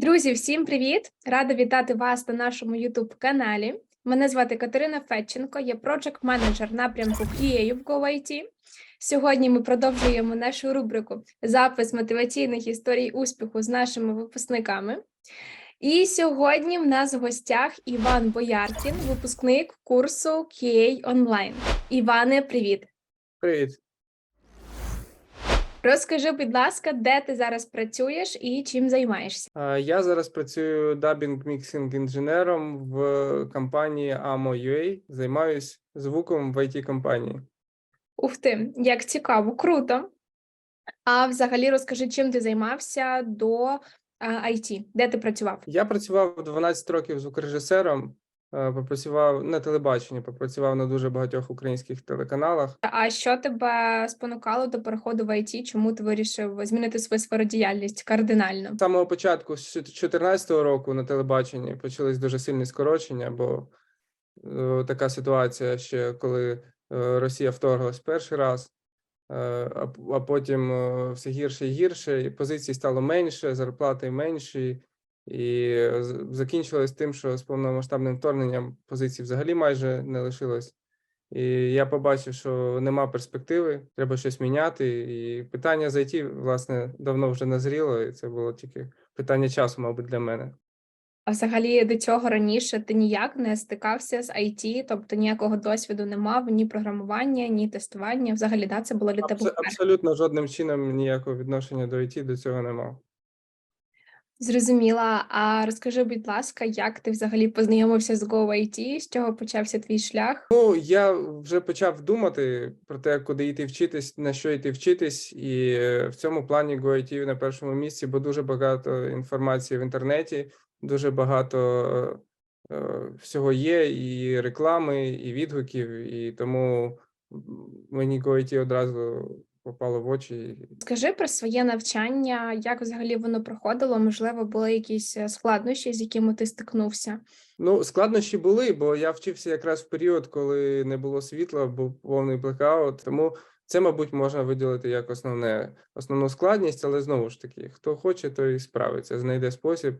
Друзі, всім привіт! Рада вітати вас на нашому youtube каналі. Мене звати Катерина Федченко, я проджект менеджер напрямку QA в GoIT. Сьогодні ми продовжуємо нашу рубрику Запис мотиваційних історій успіху з нашими випускниками. І сьогодні в нас в гостях Іван Бояркін, випускник курсу QA Online. Іване, привіт! Привіт. Розкажи, будь ласка, де ти зараз працюєш і чим займаєшся? Я зараз працюю дабінг міксинг інженером в компанії AMO.ua. Займаюсь звуком в it компанії. Ух ти, як цікаво, круто. А взагалі розкажи, чим ти займався до IT? Де ти працював? Я працював 12 років звукорежисером. Е, Попрацював на телебаченні, попрацював на дуже багатьох українських телеканалах. А що тебе спонукало до переходу в IT? Чому ти вирішив змінити свою сферу діяльність кардинально? З самого початку, з 2014 року, на телебаченні почались дуже сильні скорочення, бо е, така ситуація ще коли е, Росія вторглась перший раз, а, потім все гірше і гірше, і позицій стало менше, зарплати менші, і закінчилось тим, що з повномасштабним вторгненням позицій взагалі майже не лишилось. І я побачив, що нема перспективи, треба щось міняти. І питання зайти, власне, давно вже назріло, і це було тільки питання часу, мабуть, для мене. А взагалі до цього раніше ти ніяк не стикався з IT, тобто ніякого досвіду не мав, ні програмування, ні тестування. Взагалі, да, це було для тебе абсолютно жодним чином ніякого відношення до IT до цього не мав. Зрозуміла. А розкажи, будь ласка, як ти взагалі познайомився з GoIT, з чого почався твій шлях? Ну, я вже почав думати про те, куди йти вчитись, на що йти вчитись, і в цьому плані GoIT на першому місці, бо дуже багато інформації в інтернеті, дуже багато е, всього є, і реклами, і відгуків, і тому мені GoIT одразу попало в очі. Скажи про своє навчання, як взагалі воно проходило? Можливо, були якісь е, складнощі, з якими ти стикнувся? Ну, складнощі були, бо я вчився якраз в період, коли не було світла, був повний блекаут. Тому це, мабуть, можна виділити як основне, основну складність, але знову ж таки, хто хоче, той справиться, знайде спосіб.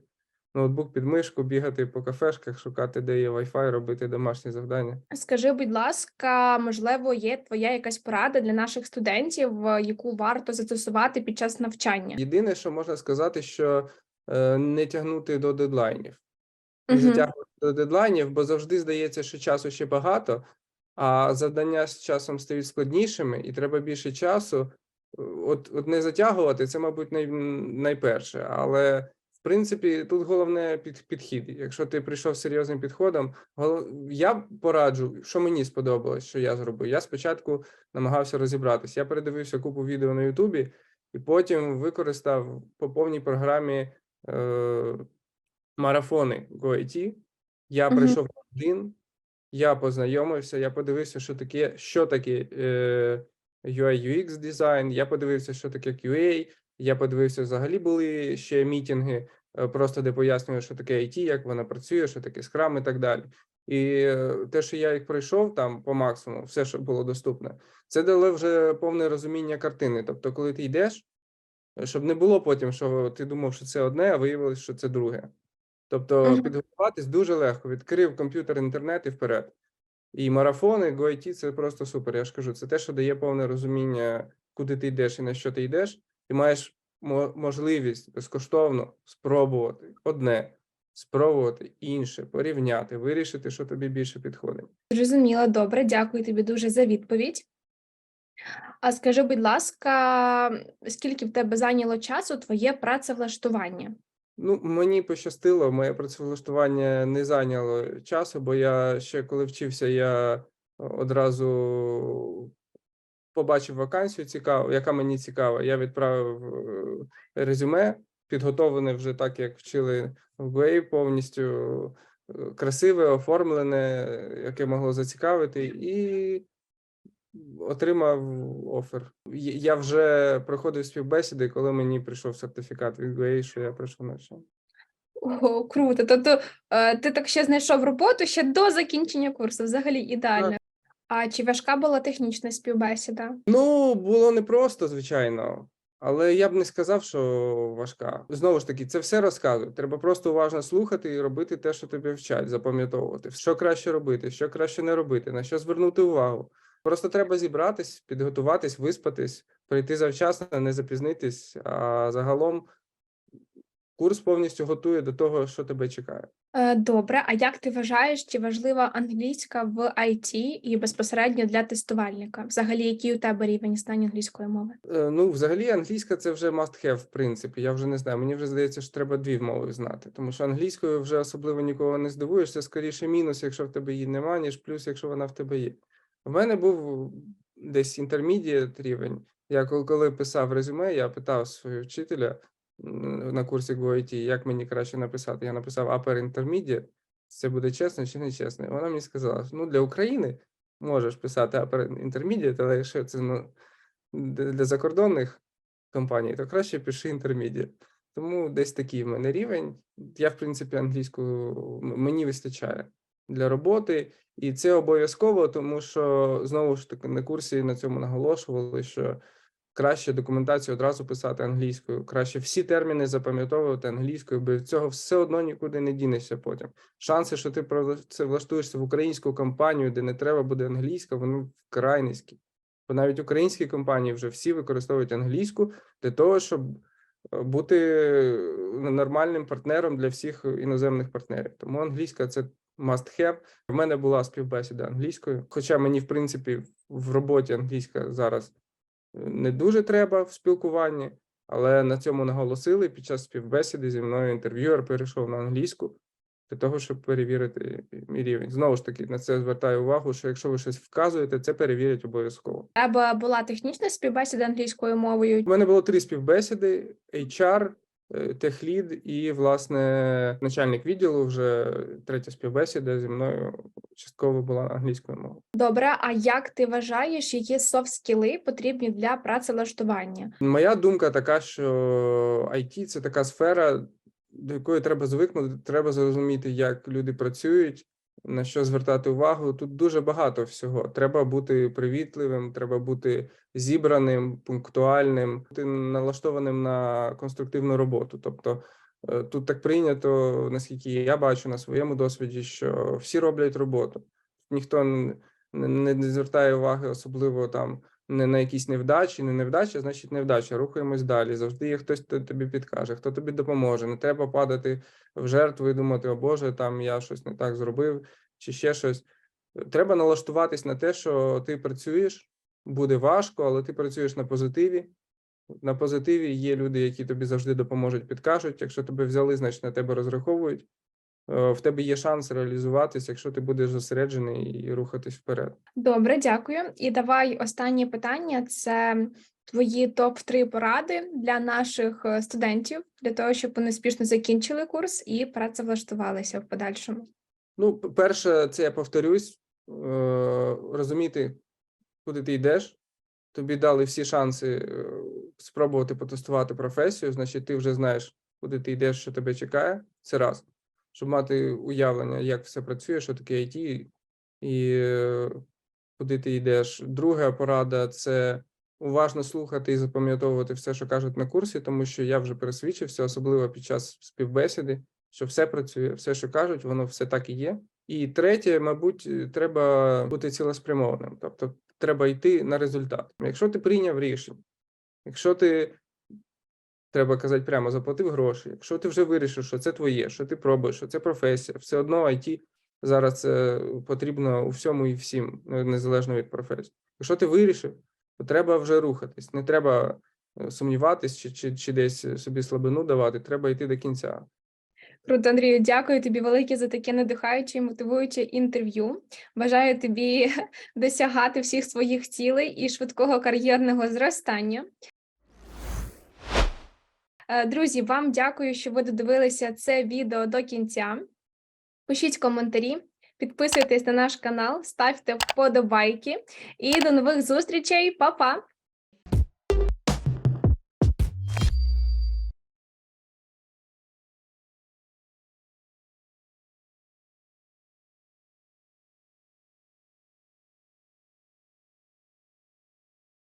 Ноутбук під мишку, бігати по кафешках, шукати, де є Wi-Fi, робити домашні завдання. Скажи, будь ласка, можливо, є твоя якась порада для наших студентів, е, яку варто застосувати під час навчання? Єдине, що можна сказати, що е, не тягнути до дедлайнів. не Мгм. затягувати до дедлайнів, бо завжди здається, що часу ще багато, а завдання з часом стають складнішими, і треба більше часу. От, от не затягувати, це, мабуть, най, найперше. Але в принципі, тут головне під, підхід. Якщо ти прийшов з серйозним підходом, гол- я пораджу, що мені сподобалось, що я зробив. Я спочатку намагався розібратися. Я передивився купу відео на Ютубі і потім використав по повній програмі. Е, марафони GoIT. Я Мгм. прийшов один, я познайомився, я подивився, що таке, що таке е, UI UX дизайн, я подивився, що таке QA, я подивився, взагалі були ще мітинги, е, просто де пояснюю, що таке IT, як вона працює, що таке Scrum і так далі. І е, те, що я їх пройшов там по максимуму, все, що було доступне, це дало вже повне розуміння картини. Тобто, коли ти йдеш, е, щоб не було потім, що ти думав, що це одне, а виявилось, що це друге. Тобто Мгм. підготуватись дуже легко. Відкрив комп'ютер, інтернет і вперед. І марафони, GoIT – це просто супер. Я ж кажу, це те, що дає повне розуміння, куди ти йдеш і на що ти йдеш. Ти маєш можливість безкоштовно спробувати одне, спробувати інше, порівняти, вирішити, що тобі більше підходить. Зрозуміла, добре, дякую тобі дуже за відповідь. А скажи, будь ласка, скільки в тебе зайняло часу твоє працевлаштування? Ну, мені пощастило, моє працевлаштування не зайняло часу, бо я ще коли вчився, я одразу побачив вакансію цікаву, яка мені цікава. Я відправив е, резюме, підготовлене вже так, як вчили в GUA, повністю е, красиве, оформлене, яке могло зацікавити, і отримав офер. Я вже проходив співбесіди, коли мені прийшов сертифікат від GUA, що я пройшов навчання. Ого, круто. Тобто е, ти так ще знайшов роботу ще до закінчення курсу, взагалі ідеально. А чи важка була технічна співбесіда? Ну, було непросто, звичайно. Але я б не сказав, що важка. Знову ж таки, це все розказує. Треба просто уважно слухати і робити те, що тобі вчать, запам'ятовувати. Що краще робити, що краще не робити, на що звернути увагу. Просто треба зібратись, підготуватись, виспатись, прийти завчасно, не запізнитись. А загалом курс повністю готує до того, що тебе чекає. Е, Добре, а як ти вважаєш, чи важлива англійська в IT і безпосередньо для тестувальника? Взагалі, який у тебе рівень знань англійської мови? Е, Ну, взагалі, англійська це вже must have, в принципі. Я вже не знаю. Мені вже здається, що треба дві мови знати, тому що англійською вже особливо нікого не здивуєш. Це скоріше мінус, якщо в тебе її нема, ніж плюс, якщо вона в тебе є. У мене був десь intermediate рівень. Я коли, писав резюме, я питав свого вчителя на курсі GoIT, як мені краще написати. Я написав upper intermediate. Це буде чесно чи не чесно. І вона мені сказала: ну для України можеш писати upper intermediate, але якщо це ну, для закордонних компаній, то краще пиши інтермедіат. Тому десь такий в мене рівень. Я, в принципі, англійську мені вистачає для роботи, і це обов'язково, тому що знову ж таки на курсі на цьому наголошували, що краще документацію одразу писати англійською, краще всі терміни запам'ятовувати англійською, бо від цього все одно нікуди не дінешся потім. Шанси, що ти це влаштуєшся в українську компанію, де не треба буде англійська, вони вкрай низькі. Бо навіть українські компанії вже всі використовують англійську для того, щоб е, бути е, нормальним партнером для всіх іноземних партнерів. Тому англійська це must have. В мене була співбесіда англійською, хоча мені, в принципі, в роботі англійська зараз не дуже треба в спілкуванні, але на цьому наголосили під час співбесіди зі мною інтерв'юер перейшов на англійську для того, щоб перевірити мій рівень. Знову ж таки, на це звертаю увагу, що якщо ви щось вказуєте, це перевірять обов'язково. Або була технічна співбесіда англійською мовою. У мене було три співбесіди: HR, техлід і, власне, начальник відділу. Вже третя співбесіда зі мною частково була англійською мовою. Добре, а як ти вважаєш, які софт-скіли потрібні для працевлаштування? Моя думка така, що IT – це така сфера, до якої треба звикнути, треба зрозуміти, як люди працюють, на що звертати увагу. Тут дуже багато всього. Треба бути привітливим, треба бути зібраним, пунктуальним, бути налаштованим на конструктивну роботу. Тобто е, тут так прийнято, наскільки я бачу на своєму досвіді, що всі роблять роботу. Ніхто не, звертає уваги, особливо там не на якісь невдачі, не невдача, значить невдача. Рухаємось далі. Завжди є хтось, хто тобі підкаже, хто тобі допоможе. Не треба падати в жертву і думати, о Боже, там я щось не так зробив, чи ще щось. Треба налаштуватись на те, що ти працюєш, буде важко, але ти працюєш на позитиві. На позитиві є люди, які тобі завжди допоможуть, підкажуть. Якщо тебе взяли, значить на тебе розраховують. Е, В тебе є шанс реалізуватись, якщо ти будеш зосереджений і рухатись вперед. Добре, дякую. І давай останнє питання: це твої топ-3 поради для наших е, студентів для того, щоб вони успішно закінчили курс і працевлаштувалися в подальшому. Ну, перше, це я повторюсь, е, розуміти, куди ти йдеш. Тобі дали всі шанси спробувати потестувати професію, значить, ти вже знаєш, куди ти йдеш, що тебе чекає. Це раз. Щоб мати уявлення, як все працює, що таке IT і куди ти йдеш. Друга порада це уважно слухати і запам'ятовувати все, що кажуть на курсі, тому що я вже пересвідчився, особливо під час співбесіди, що все працює, все, що кажуть, воно все так і є. І третє, мабуть, треба бути цілеспрямованим, тобто треба йти на результат. Якщо ти прийняв рішення, якщо ти треба казати прямо, заплатив гроші, якщо ти вже вирішив, що це твоє, що ти пробуєш, що це професія, все одно IT зараз це потрібно у всьому і всім, ну, незалежно від професії. Якщо ти вирішив, то треба вже рухатись. Не треба е, сумніватись чи, чи, чи десь собі слабину давати, треба йти до кінця. Круто, Андрію, дякую тобі велике за таке надихаюче і мотивуюче інтерв'ю. Бажаю тобі досягати всіх своїх цілей і швидкого кар'єрного зростання. Е, Друзі, вам дякую, що ви додивилися це відео до кінця. Пишіть коментарі, підписуйтесь на наш канал, ставте вподобайки і до нових зустрічей. Па-па!